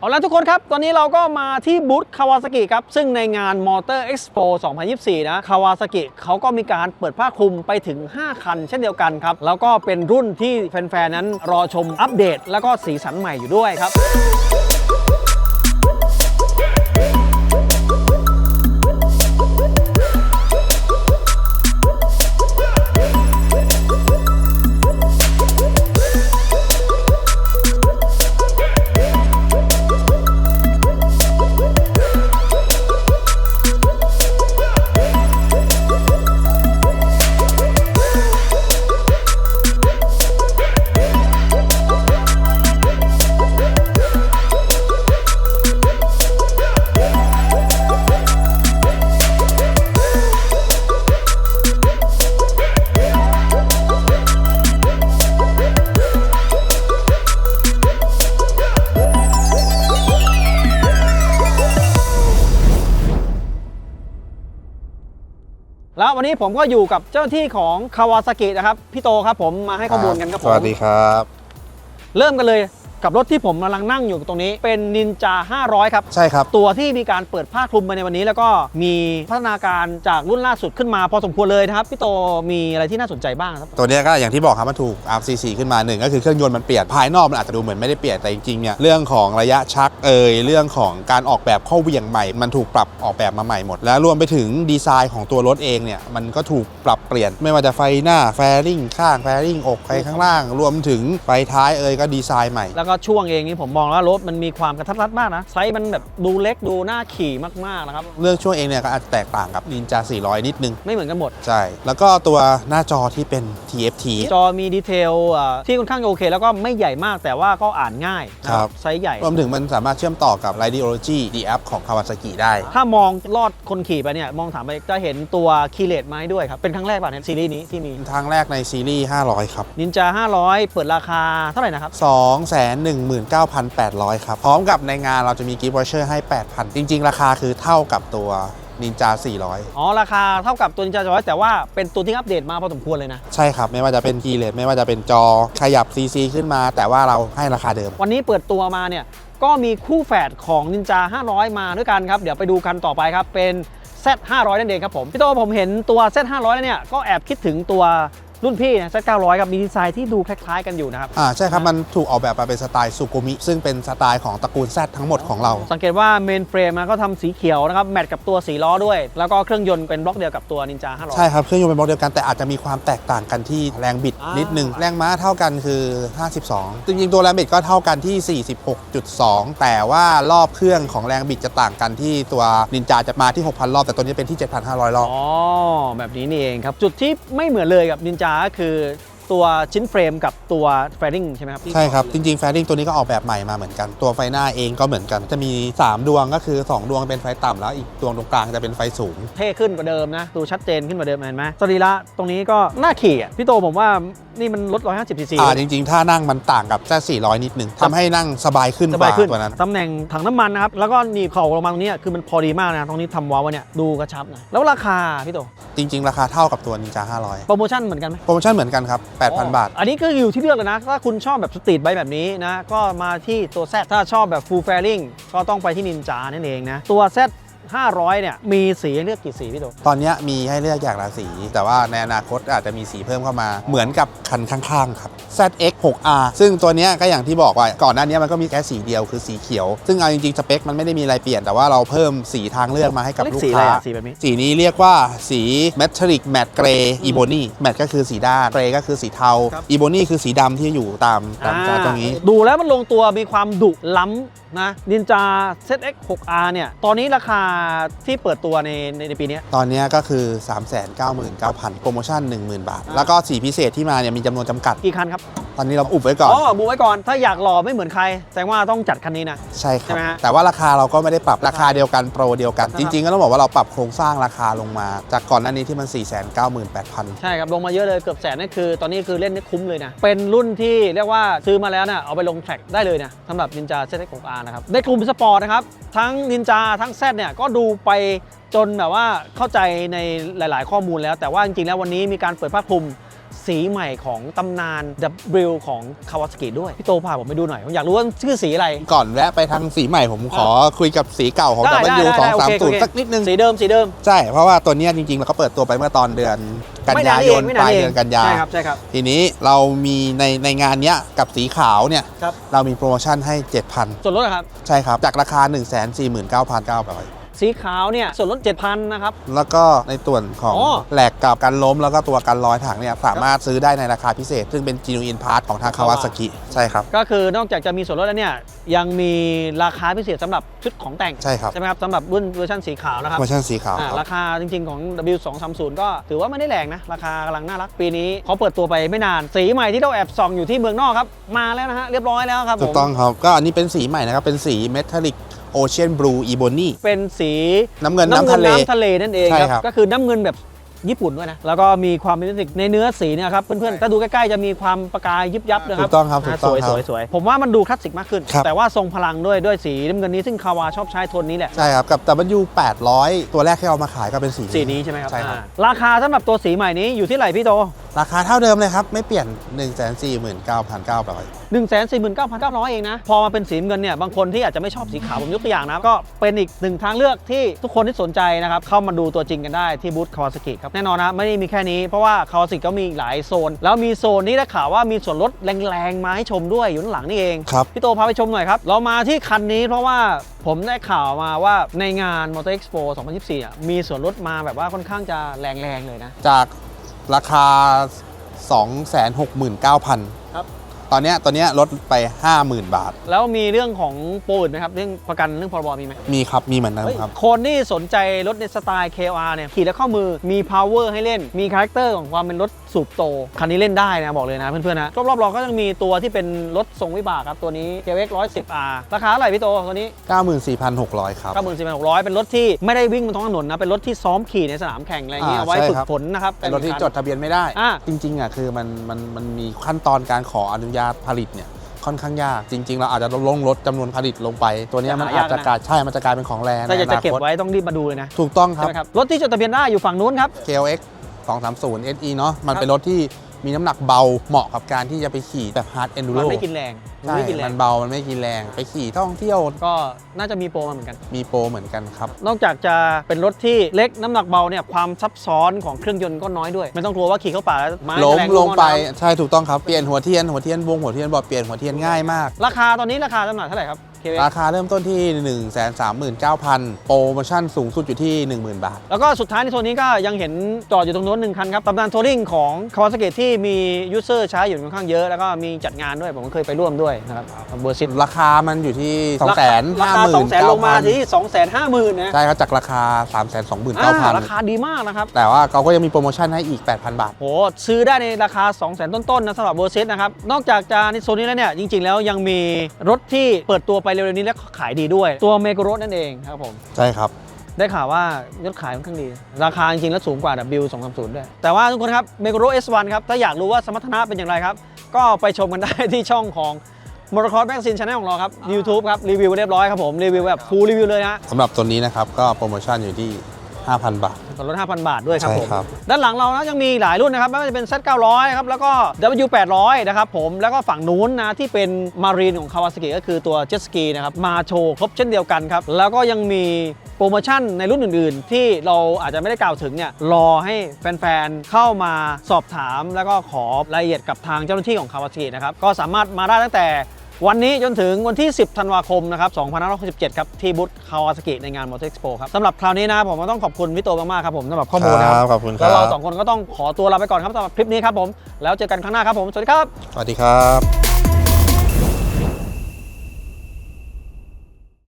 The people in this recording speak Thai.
เอาละทุกคนครับ ตอนนี้เราก็มาที่บูธคาวาซากิครับ ซึ่งในงาน Motor Expo 2024 นะคาวาซากิเขาก็มีการเปิดผ้าคลุมไปถึง 5 คัน เช่นเดียวกันครับ แล้วก็เป็นรุ่นที่แฟน ๆ นั้นรอชมอัปเดต แล้วก็สีสันใหม่อยู่ด้วยครับ ววันนี้ผมก็อยู่กับเจ้าหน้าที่ของคาวาซากินะครับ พี่โตครับผมมาให้ข้อมูลกันครับผมสวัสดีครับ เริ่มกันเลย กับรถที่ผมกำลังนั่งอยู่ตรงนี้ เป็นนินจา 500 ครับ ใช่ครับ ตัวที่มีการเปิดผ้าคลุมไปในวันนี้ แล้วก็มีพัฒนาการจากรุ่นล่าสุดขึ้นมาพอสมควรเลยนะครับ พี่โตมีอะไรที่น่าสนใจบ้างครับ ตัวเนี้ยก็อย่างที่บอกครับมันถูก RCC ขึ้นมาหนึ่งก็คือเครื่องยนต์มันเปลี่ยนภายนอกมันอาจจะดูเหมือนไม่ได้เปลี่ยนแต่จริงๆเนี่ยเรื่องของระยะชักเอ่ยเรื่องของการออกแบบข้อเหวี่ยงใหม่ มันถูกปรับออกแบบมาใหม่หมด แล้วรวมไปถึงดีไซน์ของตัวรถเองเนี่ยมันก็ถูกปรับเปลี่ยนไม่ว่าจะไฟหน้าแฟริงข้างแฟริงอกไฟข้างล่าง รวมถึงไฟท้ายเอ่ยก็ดีไซน์ใหม่แล้วก็ช่วงเองนี่ผมมองแล้วรถมันมีความกระทัดรัดมากนะไซส์มันแบบดูเล็กดูน่าขี่มากๆนะครับเรื่องช่วงเองเนี่ยก็อาจจะแตกต่างกับ Ninja 400 นิดนึง ไม่เหมือนกันหมด ใช่ แล้วก็ตัวหน้าจอที่เป็น TFT จอมีดีเทลอะที่ค่อนข้างโอเค แล้วก็ไม่ใหญ่มากแต่ว่าก็อ่านง่ายนะครับ ไซส์ใหญ่ รวมถึงมันสามารถเชื่อมต่อกับ Radiology D app ของ Kawasaki ได้ ถ้ามองลอดคนขี่ไปเนี่ยมองถามไปจะเห็นตัวคีเลตไม้ด้วยครับ เป็นครั้งแรกป่ะในซีรีส์นี้ที่มีทางแรกในซีรีส์ 500 ครับนินจา500 เปิดราคาเท่าไหร่นะครับ219,800 ครับ พร้อมกับในงานเราจะมีกิฟต์วอเชอร์ให้ 8,000 จริง ๆ ราคาคือเท่ากับตัว Ninja 400 อ๋อ ราคาเท่ากับตัวนินจา100 แต่ว่าเป็นตัวที่อัปเดตมาพอสมควรเลยนะ ใช่ครับ ไม่ว่าจะเป็นคีย์เลสไม่ว่าจะเป็นจอขยับ CC ขึ้นมา แต่ว่าเราให้ราคาเดิม วันนี้เปิดตัวมาเนี่ย ก็มีคู่แฝดของนินจา 500 มาด้วยกันครับ เดี๋ยวไปดูกันต่อไปครับ เป็น Z 500 นั่นเองครับผม พี่โตผมเห็นตัว Z 500 แล้วเนี่ย ก็แอบคิดถึงตัว รุ่นพี่นะ Z 900ครับมีดีไซน์ที่ดูคล้ายๆกันอยู่นะครับ อ่าใช่ครับมันถูกออกแบบมาเป็นสไตล์ซูโกมิซึ่งเป็นสไตล์ของตระกูล Z ทั้งหมดของเรา สังเกตว่าเมนเฟรมนะก็ทำสีเขียวนะครับแมทกับตัวสีล้อด้วย แล้วก็เครื่องยนต์เป็นบล็อกเดียวกับตัวนินจา500 ใช่ครับ เครื่องยนต์เป็นบล็อกเดียวกันแต่อาจจะมีความแตกต่างกันที่แรงบิดอ่านิ นิดนึง แรงม้าเท่ากันคือ 52 จริงๆ ตัวแรงบิดก็เท่ากันที่ 46.2 แต่ว่ารอบเครื่องของแรงบิดจะต่างกันที่ตัวนินจาจะมาที่ 6,000 รอบ แต่ตัวนี้เป็นที่ 7,500 รอบ อ๋อแบบนี้นี่เองครับ จุดที่ไม่เหมือนเลยกับนินจาก็คือตัวชิ้นเฟรมกับตัวแฟริงใช่ไหมครับที่ใช่ครับ จริงๆแฟริงตัวนี้ก็ออกแบบใหม่มาเหมือนกัน ตัวไฟหน้าเองก็เหมือนกัน จะมี 3 ดวงก็คือ 2 ดวงเป็นไฟต่ำแล้วอีกดวงตรงกลางจะเป็นไฟสูง เท่ขึ้นกว่าเดิมนะ ดูชัดเจนขึ้นกว่าเดิมเห็นไหมสรีระตรงนี้ก็น่าขี่อะพี่โตผมว่านี่มันลด 150ซีซีอ่าจริง ๆ ถ้านั่งมันต่างกับแค่400 นิดนึงทำให้นั่งสบายขึ้นสกบายว่าขึ้นตัวนั้น ตำแหน่งถังน้ำมันนะครับ แล้วก็หนีบเข่าลงมาตรงนี้คือมันพอดีมากนะ ตรงนี้ทำว้าวเนี่ยดูกระชับนะแล้วราคาพี่โตจริง ๆ ราคาเท่ากับตัวนินจา500 โปรโมชั่นเหมือนกันไหมโปรโมชั่นเหมือนกันครับ 8,000 บาท อันนี้ก็อยู่ที่เลือกเลยนะ ถ้าคุณชอบแบบสตรีทไบค์แบบนี้นะ ก็มาที่ตัว Z ถ้าชอบแบบ full fairing ก็ต้องไปที่นินจานั่นเองนะ ตัว Z 500 เนี่ย มีสีให้เลือกกี่สีพี่โตตอนเนี้ยมีให้เลือกอย่างละสี แต่ว่าในอนาคตอาจจะมีสีเพิ่มเข้ามา เหมือนกับคันข้างๆครับ ZX 6R ซึ่งตัวเนี้ยก็อย่างที่บอกว่าก่อนหน้านี้มันก็มีแค่สีเดียวคือสีเขียว ซึ่งเอาจริงๆ สเปคมันไม่ได้มีอะไรเปลี่ยน แต่ว่าเราเพิ่มสีทางเลือกมาให้กับเรียกลูกสีอะไรค้าอะสีแบบนี้ สีนี้เรียกว่าสี Metallic Matte Gray Ebony Matte ก็คือสีด้าน Gray ก็คือสีเทาครับ Ebony คือสีดำที่อยู่ตามตามจานตรงนี้อ่าดูแล้วมันลงตัวมีความดุล้ำนะนินจา ZX 6R เนี่ยตอนนี้ราคาที่เปิดตัวในในในปีเนี้ย ตอนเนี้ยก็คือ 399,000 โปรโมชั่น 10,000 บาท แล้วก็สีพิเศษที่มาเนี่ยมีจำนวนจำกัด กี่คันครับ ตอนนี้เราอุบไว้ก่อนอ๋อบูไว้ก่อน ถ้าอยากหล่อไม่เหมือนใคร แสดงว่าต้องจัดคันนี้นะ ใช่คใช่รับไหมฮะแต่ว่าราคาเราก็ไม่ได้ปรับราคาเดียวกันโปรเดียวกัน นะครับ จริง ๆ ก็ต้องบอกว่าเราปรับโครงสร้างราคาลงมา จากก่อนหน้านี้ที่มัน 498,000 ใช่ครับ ลงมาเยอะเลยเกือบแสนนั่นคือ ตอนนี้คือเล่นได้คุ้มเลยนะ เป็นรุ่นที่เรียกว่าซื้อมาแล้วนะเอาไปลงแทร็กได้เลยนะสำหรับ Ninja ZX 6R นะครับได้กลุ่มสปอร์ตนะครับ ทั้ง Ninja ทั้ง Z เนี่ยก็ดูไปจนแบบว่าเข้าใจในหลาย ๆ ข้อมูลแล้ว แต่ว่าจริง ๆ แล้ววันนี้มีการเปิดภาคคลุม สีใหม่ของตำนาน W ของคาวาสกิด้วย พี่โตพาผมไปดูหน่อยผมอยากรู้ว่าชื่อสีอะไร ก่อนแวะไปทางสีใหม่ผมขอคุยกับสีเก่าของ ได้ได้ W ได้2ได้โอเคโอเค3 0สักนิดนึง สีเดิมสีเดิมใช่ เพราะว่าตัวเนี้ยจริงๆ เราก็เปิดตัวไปเมื่อตอนเดือนกันไม่ยานานยเอนงไม่ปนานลายเอเดืงอนกันยา ใช่ครับใช่ครับ ทีนี้เรามีในในงานเนี้ยกับสีขาวเนี่ย ครับ เรามีโปรโมชั่นให้ 7,000 ส่วนลดนะครับ ใช่ครับ จากราคา 1 4 9 9 9 0 0 สีขาวเนี่ยส่วนลด7,000นะครับ แล้วก็ในส่วนของอ๋อ แหลกกับการล้มแล้วก็ตัวกันรอยถังเนี่ยสามารถซื้อได้ในราคาพิเศษ ซึ่งเป็น genuine part ของทางคาวาซากิใช่ครับ ก็คือนอกจากจะมีส่วนลดแล้วเนี่ยยังมีราคาพิเศษสำหรับชุดของแต่งใช่ครับใช่ไหมครับสำหรับรุ่นเวอร์ชันสีขาวนะครับเวอร์ชันสีขาวอ่าครับ ราคาจริง ๆ ของ W230 ก็ถือว่าไม่ได้แรงนะ ราคากำลังน่ารักปีนี้เขาเปิดตัวไปไม่นาน สีใหม่ที่เราแอบส่องอยู่ที่เมืองนอกครับ มาแล้วนะฮะเรียบร้อยแล้วครับผม ถูกต้องครับ ก็อันนี้เป็นสีใหม่นะครับ เป็นสี metallic ocean blue ebony เป็นสีน้ำเงินน้ำทะเลน้ำทะเลนั่นเองใช่คครัรับบก็คือน้ำเงินแบบญี่ปุ่นด้วยนะ แล้วก็มีความเป็นมิติกในเนื้อสีเนี่ยครับ เพื่อนๆ ถ้าดูใกล้ๆ จะมีความประกายยิบยับนะคถูรับกต้องครับ ถูกอ่าต้สองวยคสรับวยสวยผมว่ามันดูคลาสสิกมากขึ้นครับแต่ว่าทรงพลังด้วยด้วยสีน้ำเงินนี้ซึ่งคาวาชอบใช้โทนนี้แหละ ใช่ครับ กับ W 800 ตัวแรกที่เอามาขายก็เป็นสี สีนี้ใช่ไหมครับ ใช่ครับอ่าราคาสำหรับตัวสีใหม่นี้อยู่ที่ไหนพี่โตราคาเท่าเดิมเลยครับ ไม่เปลี่ยน 1 4 9 9 9 0 0 1 4 9 9 0 0 เองนะ พอมาเป็นสีน้ำเงินเนี่ย บางคนที่อาจจะไม่ชอบสีขาว ผมยกตัวอย่างนะ ก็เป็นอีกหนึ่งทางเลือกที่ทุกคนที่สนใจนะครับ เข้ามาดูตัวจริงกันได้ที่บูธคาวาสกิครับ แน่นอนนะ ไม่ได้มีแค่นี้ เพราะว่าคาวาสกิก็มีอีกหลายโซน แล้วมีโซนนี้ได้ข่าวว่ามีส่วนลดแรงๆมาให้ชมด้วยอยู่ด้านหลังนี่เองครับพี่โตพาไปชมหน่อยครับเรามาที่คันนี้เพราะว่าผมได้ข่าวมาว่าในงาน Motor Expo 2024อะมีส่วนลดมาแบบว่าค่อนข้างจะแรงๆเลยนะ จาก ราคา 269,000 ครับ ตอนเนี้ยตอนเนี้ยลดไป 50,000 บาท แล้วมีเรื่องของโปรอื่นไหมครับ เรื่องประกันเรื่องพรบมีไหมมีครับ มีเหมือนกันเฮ้ยครับ คนที่สนใจรถในสไตล์ KR เนี่ยขี่แล้วเข้ามือมี power ให้เล่นมีคาแรคเตอร์ของความเป็นรถ สูบโต คันนี้เล่นได้นะบอกเลยนะเพื่อนๆนะรอบๆเราก็ยังมีตัวที่เป็นรถทรงวิบากครับตัวนี้ KX 110R ราคาเท่าไหร่พี่โตตัวนี้ 94,600 ครับ 94,600 เป็นรถที่ไม่ได้วิ่งบนท้องถนนนะเป็นรถที่ซ้อมขี่ในสนามแข่งอะไรอย่างเงี้ยอ่าเอาไว้ใช่ฝึครักบฝนนะครับเป็นรถที่คัจดทะเบียนไม่ได้อะจริงๆอะคือมันมันมันมีขั้นตอนการขออนุญาตผลิตเนี่ยค่อนข้างยากจริง ๆ เราอาจจะลงลดจำนวนผลิตลงไป ตัวเนี้ยมันจะหายาอากจจะนะกลายใช่ มันจะกลายเป็นของแรงแต่อยากจะในเก็บอนาคตไว้ต้องรีบมาดูเลยนะ ถูกต้องคใช่รับไหมครับ รถที่จดทะเบียนได้อยู่ฝั่งนู้นครับ KLX 230 SE เนาะมันครับเป็นรถที่มีน้ำหนักเบาเหมาะกับการที่จะไปขี่แบบ hard มัน enduro ไม่กินแรงมันใช่ไม่กินแรมังนเบา มันไม่กินแรง ไปขี่ท่องเที่ยวก็น่าจะมีโปรมาเหมือนกัน มีโปรเหมือนกันครับ นอกจากจะเป็นรถที่เล็กน้ำหนักเบาเนี่ยความซับซ้อนของเครื่องยนต์ก็น้อยด้วย ไม่ต้องกลัวว่าขี่เข้าป่าแล้วไม้ล้มแรงลงไปน้ำใช่ถูกต้องครับเปลี่ยนหัวเทียนหัวเทียนวงหัวเทียนบอร์ดเปลี่ยนหัวเทียนง่ายมาก ราคาตอนนี้ราคาจำหน่ายเท่าไหร่ครับ KX ราคาเริ่มต้นที่ 1 3 9 0 0 0 โปรโมชั่นสูงสุดอยู่ที่ 10,000 บาท แล้วก็สุดท้ายในโซนนี้ก็ยังเห็นจอดอยู่ตรงโน้นหนึ่งคันครับตำนานทัวริงของคาวาสเกตที่มียูเซอร์ใช้อยู่ค่อนข้างเยอะ แล้วก็มีจัดงานด้วย ผมก็เคยไปร่วมด้วยนะครับเบอร์ซิตราคามันอยู่ที่ 2 5 0 0 0ราคา2 0 0 0 0ลงมาที่ 2 5 0 0 0 0นะใช่ครับจากราคา 3 2 9 0 0อ่า0ราคาดีมากนะครับแต่ว่าเขาก็ยังมีโปรโมชั่นให้อีก 8,000 บาทโหซื้อได้ในราคา 2 0 0 0 0 0ต้นๆนะสำหรับเวอร์ซิตนะครับนอกจากจะในโซนนี้แล้วเนี่ยจริง ๆ แล้วยังมีรถที่เปิดตัวไปเร็วๆนี้และขายดีด้วย ตัวเมก r ร t นั่นเองครับผมใช่ครับ ได้ข่าวว่ายอดขายค่อนข้างดี ราคาจริงๆแล้วสูงกว่า W 2 3 0ด้วย แต่ว่าทุกคนครับ m e g r o S1 ครับ ถ้าอยากรู้ว่าสมรรถนะเป็นอย่างไรครับ ก็ไปชมกันได้ที่ช่องของ m o t o c r o s s Magazine Channel ของเราครับ YouTube ครับรีวิวเรียบร้อยครับผมรีวิวแบบ full รีวิวเลยนะสำหรับตัวนี้นะครับก็โปรโมชั่นอยู่ที่ 5,000 บาท ส่วนลด5,000 บาทด้วยครับใช่ผมครับ ด้านหลังเรานะยังมีหลายรุ่นนะครับ ไม่ว่าจะเป็น Z900 ครับ แล้วก็ W800 นะครับผม แล้วก็ฝั่งนู้นนะ ที่เป็นมารีนของ Kawasaki ก็คือตัว Jet Ski นะครับ มาโชว์ครบเช่นเดียวกันครับ แล้วก็ยังมีโปรโมชั่นในรุ่นอื่นๆ ที่เราอาจจะไม่ได้กล่าวถึงเนี่ย รอให้แฟนๆ เข้ามาสอบถาม แล้วก็ขอรายละเอียดกับทางเจ้าหน้าที่ของ Kawasaki นะครับ ก็สามารถมาได้ตั้งแต่ วันนี้จนถึงวันที่ 10 ธันวาคมนะครับ2567 ครับ ที่บูธคาวาสกิในงาน Motor Expo ครับสำหรับคราวนี้นะผมก็ต้องขอบคุณพี่โตมากๆครับผมสำหรับข้อมูลนะครับขอบคุณครัแล้วบเราสองคนก็ต้องขอตัวลาไปก่อนครับสำหรับคลิปนี้ครับผมแล้วเจอกันครั้งหน้าครับผมสวัสดีครับ สวัสดีครับ